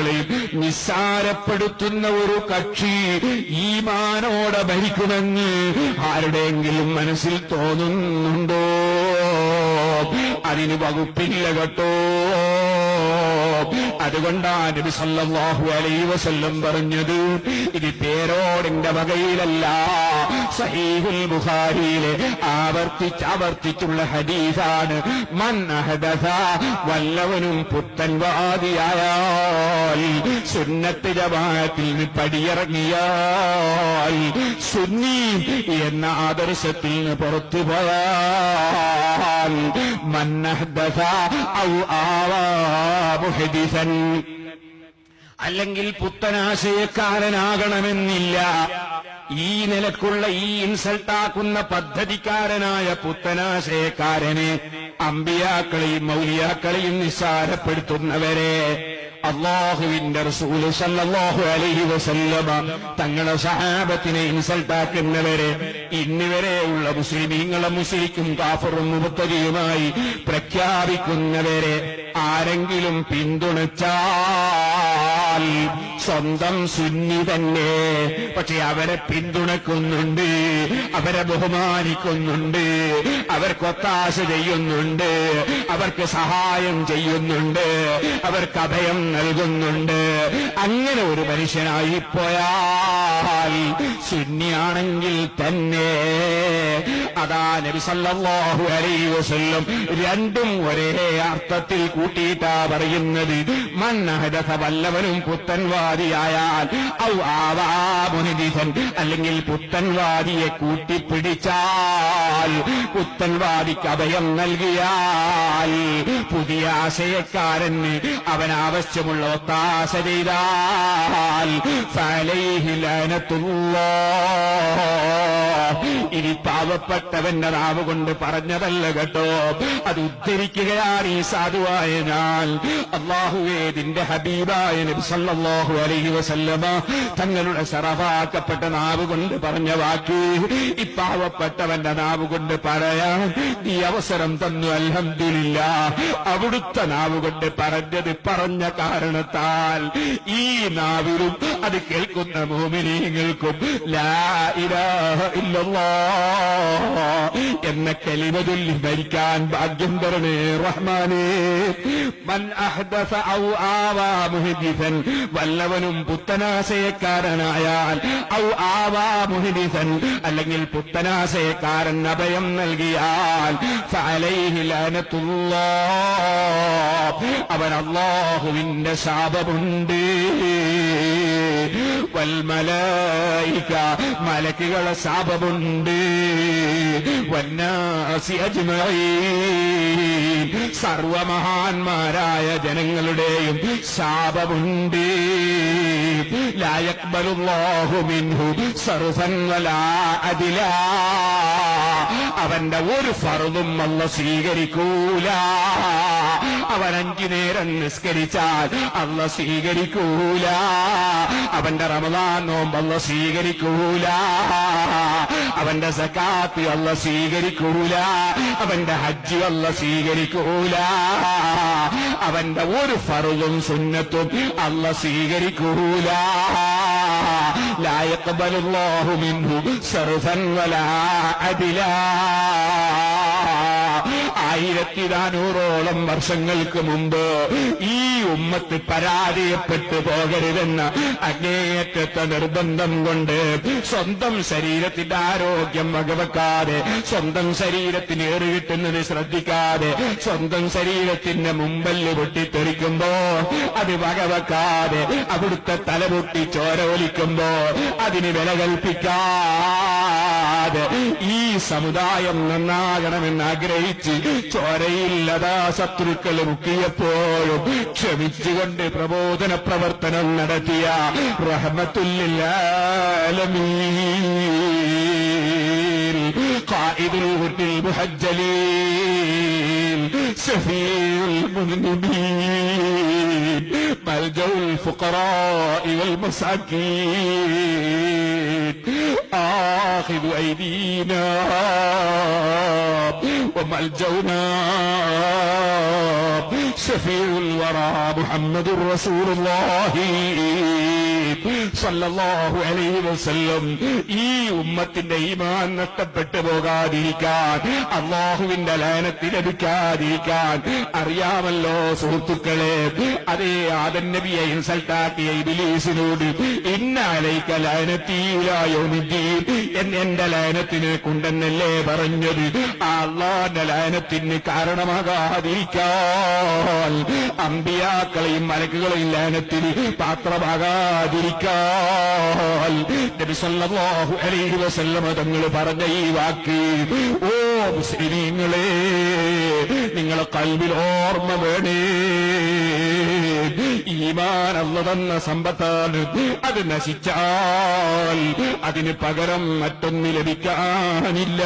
സുന്നത്തുകളെയും നിസ്സാരപ്പെടുത്തുന്ന ഒരു കക്ഷി ഈമാനോടെ ഭരിക്കുമെന്ന് ആരുടെയെങ്കിലും മനസ്സിൽ തോന്നുന്നുണ്ടോ? അതിന് വകുപ്പില്ല കേട്ടോ. അതുകൊണ്ടാണ് നബി സല്ലല്ലാഹു അലൈഹി വസല്ലം പറഞ്ഞത്. ഇത് പേരോടിന്റെ വകയിലല്ല. സഹീഹുൽ ബുഖാരിയിലെ ആവർത്തിച്ച് ആവർത്തിച്ചുള്ള ഹദീസാണ്. മൻ അഹദസ വല്ലവനും പുത്തൻവാദിയായാൽ സുന്നത്ത് ജമാഅത്തിൽ പടിയിറങ്ങിയാൽ സുന്നി എന്ന ആദർശത്തിൽ നിന്ന് പുറത്തു പോയാൽ മൻ അഹദസ ഔ ആവാ മുഹദിസൻ അല്ലെങ്കിൽ പുത്തനാശയക്കാരനാകണമെന്നില്ല. ഈ നിലക്കുള്ള ഈ ഇൻസൾട്ടാക്കുന്ന പദ്ധതിക്കാരനായ പുത്തനാശയക്കാരനെ അമ്പിയാക്കളെയും മൗലിയാക്കളെയും നിസ്സാരപ്പെടുത്തുന്നവരെ അള്ളാഹുവിന്റെ അലൈഹി വസല്ലമ തങ്ങളെ സഹാബത്തിനെ ഇൻസൾട്ടാക്കുന്നവരെ ഇന്നുവരെയുള്ള മുസ്ലിമീങ്ങളെ മുസ്ലിക്കും കാഫറും മുബത്തരിയുമായി പ്രഖ്യാപിക്കുന്നവരെ ആരെങ്കിലും പിന്തുണച്ചാൽ സ്വന്തം സുന്നി തന്നെ. പക്ഷെ അവരെ പിന്തുണക്കുന്നുണ്ട്. അവരെ ബഹുമാനിക്കുന്നുണ്ട്. അവർക്ക് ഒത്താശ ചെയ്യുന്നുണ്ട്. അവർക്ക് സഹായം ചെയ്യുന്നുണ്ട്. അവർക്ക് അഭയം നൽകുന്നുണ്ട്. അങ്ങനെ ഒരു മനുഷ്യനായി പോയാൽ സുന്നിയാണെങ്കിൽ തന്നെ. അതാ നബി സല്ലല്ലാഹു അലൈഹി വസല്ലം രണ്ടും ഒരേ അർത്ഥത്തിൽ കൂട്ടിയിട്ടാ പറയുന്നത്. മന്നഹദസ വല്ലവനും പുത്തൻവാദിയായാൽ ഔ ആവാ മുഹദിസൻ അല്ലെങ്കിൽ പുത്തൻവാദിയെ കൂട്ടിപ്പിടിച്ചാൽ പുത്തൻവാദിക്ക് അഭയം നൽകിയാൽ പുതിയ ആശയക്കാരന് അവൻ ആവശ്യമുള്ള ഒത്താശ ചെയ്താൽ ഇനി പാവപ്പെട്ടവന്റെ നാവ് കൊണ്ട് പറഞ്ഞതല്ല കേട്ടോ. അത് ഉദ്ധരിക്കുകയാണ് ഈ സാധുവായ ഞാൻ. അള്ളാഹുവേദിന്റെ ഹബീബായ നബി സല്ലല്ലാഹു അലൈഹി വസല്ലമ തങ്ങളുടെ ശറഫാക്കപ്പെട്ട നാവ് കൊണ്ട് പറഞ്ഞ വാക്ക് ഈ പാവപ്പെട്ടവന്റെ നാവ് കൊണ്ട് പറയാൻ നീ അവസരം തന്നു അൽഹംദുലില്ല. അവിടുത്തെ നാവ് കൊണ്ട് പറഞ്ഞത് പറഞ്ഞ കാരണത്താൽ ഈ നാവിലും അത് കേൾക്കുന്ന ഭൂമിനീങ്ങൾക്കും എന്ന കലിമതുല്ലി ഭരിക്കാൻ ഭാഗ്യം തരണേ റഹ്മാനേ. മൻ അഹ്ദസ ഔ ആവാ മുഹദിസൻ വല്ലവനും പുത്തനാശയക്കാരനായാൽ ഔ ആവാ മുഹിനിതൻ അല്ലെങ്കിൽ പുത്തനാശയക്കാരൻ അഭയം നൽകിയാൽ അവൻ അള്ളാഹുവിന്റെ ശാപമുണ്ട്. വൽമലായിക മലക്കുകളെ ശാപമുണ്ട്. വന്നാസി അജ്മഈൻ. സർവമഹാന്മാരായ ജനങ്ങളുടെയും ശാപമുണ്ട്. ലായക്ബലുല്ലാഹു മിൻഹു സർഫൻ വലാ അവന്റെ ഒരു ഫറുതും അല്ല സ്വീകരിക്കൂല. അവൻ അഞ്ചു നേരം നിസ്കരിച്ചാൽ അല്ല സ്വീകരിക്കൂല. അവന്റെ റമദാൻ നോമ്പ് അല്ല സ്വീകരിക്കൂല. അവന്റെ സക്കാത്തി അല്ല സ്വീകരിക്കൂല. അവന്റെ ഹജ്ജ് അല്ല സ്വീകരിക്കൂല. അവന്റെ ഒരു ഫറുതും സുന്നത്തും അല്ല സ്വീകരിക്കൂല. ആയിരത്തി നാനൂറോളം വർഷങ്ങൾക്ക് മുമ്പ് ഈ ഉമ്മത്ത് പരാജയപ്പെട്ടു പോകരുതെന്ന അങ്ങേയറ്റത്തെ നിർബന്ധം കൊണ്ട് സ്വന്തം ശരീരത്തിന്റെ ആരോഗ്യം വകവെക്കാതെ സ്വന്തം ശരീരത്തിന് ഏറുകിട്ടുന്നത് ശ്രദ്ധിക്കാതെ സ്വന്തം ശരീരത്തിന്റെ മുമ്പൽ പൊട്ടിത്തെറിക്കുമ്പോ അത് വകവെക്കാതെ അവിടുത്തെ തലപൊട്ടി ചോരോലിക്കുമ്പോ അതിന് വില കൽപ്പിക്കാതെ ഈ സമുദായം നന്നാകണമെന്ന് ആഗ്രഹിച്ച് ചോരയില്ലതാ ശത്രുക്കൾ മുക്കിയപ്പോഴും ക്ഷമിച്ചുകൊണ്ട് പ്രബോധന പ്രവർത്തനം നടത്തിയ റഹമത്തുല്ലാലമീൻ قائد الغر المحجلين شفيع المذنبين ملجأ الفقراء والمساكين آخذ أيدينا وملجأنا ഷഫീഉൽ വറ മുഹമ്മദ് റസൂലുള്ളാഹി സല്ലല്ലാഹു അലൈഹി വസല്ലം ഈ ഉമ്മത്തിന്റെ ഈമാൻ നഷ്ടപ്പെട്ടു പോകാതിരിക്കാൻ അള്ളാഹുവിന്റെ ലയനത്തിൽ ലഭിക്കാതിരിക്കാൻ അറിയാമല്ലോ സുഹൃത്തുക്കളെ. അതേ ആദൻ നബിയെ ഇൻസൾട്ടാക്കിയ ഇബിലീസിനോട് ഇന്നാലൈക്ക ലയനത്തിയിലായോ എന്ന് എന്റെ ലയനത്തിനെ കൊണ്ടെന്നല്ലേ പറഞ്ഞത്? ആ അള്ളാന്റെ ലയനത്തിന് കാരണമാകാതിരിക്കാൻ അമ്പിയാക്കളെയും മലക്കുകളെയും ലേനത്തിൽ പാത്രമാകാതിരിക്കാൻ. അലൈഹി വസല്ലമ പറഞ്ഞ ഈ വാക്ക് ഓ മുസ്ലിമീങ്ങളെ നിങ്ങളെ കൽവിൽ ഓർമ്മ വേണേ. ഈമാൻ അല്ല സമ്പത്താണ് അത് നശിച്ചാൽ അതിന് പകരം മറ്റൊന്ന് ലഭിക്കാനില്ല.